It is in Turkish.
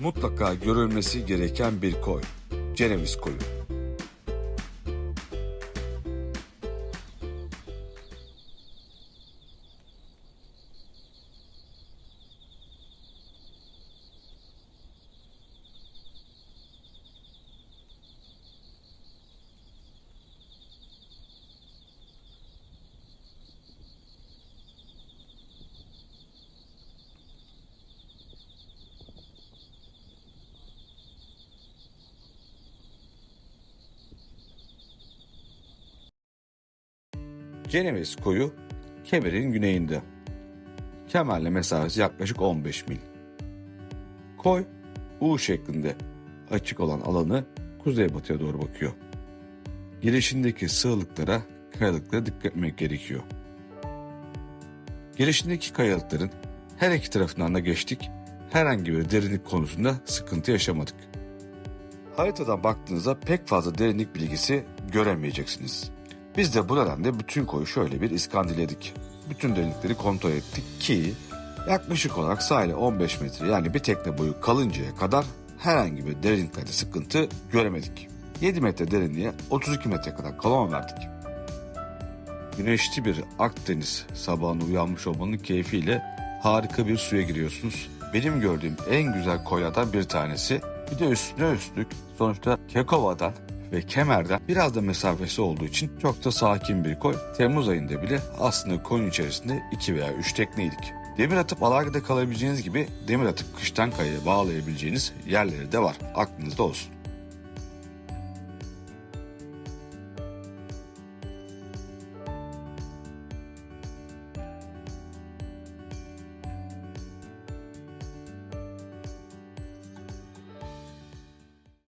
mutlaka görülmesi gereken bir koy. Ceneviz koyu. Ceneviz koyu Kemer'in güneyinde. Kemer'le mesafesi yaklaşık 15 mil. Koy U şeklinde açık olan alanı kuzeybatıya doğru bakıyor. Girişindeki sığlıklara, kayalıklara dikkat etmek gerekiyor. Girişindeki kayalıkların her iki tarafından da geçtik. Herhangi bir derinlik konusunda sıkıntı yaşamadık. Haritadan baktığınızda pek fazla derinlik bilgisi göremeyeceksiniz. Biz de bu nedenle bütün koyu şöyle bir iskandilledik. Bütün derinlikleri kontrol ettik ki yaklaşık olarak sahile 15 metre yani bir tekne boyu kalıncaya kadar herhangi bir derinliklerde sıkıntı göremedik. 7 metre derinliğe 32 metre kadar kalama verdik. Güneşli bir Akdeniz sabahına uyanmış olmanın keyfiyle harika bir suya giriyorsunuz. Benim gördüğüm en güzel koylardan bir tanesi. Bir de üstüne üstlük sonuçta Kekova'dan ve Kemer'den biraz da mesafesi olduğu için çok da sakin bir koy. Temmuz ayında bile aslında koyun içerisinde 2 veya 3 tekneydik. Demir atıp alagada kalabileceğiniz gibi demir atıp kıştan kayaya bağlayabileceğiniz yerleri de var. Aklınızda olsun.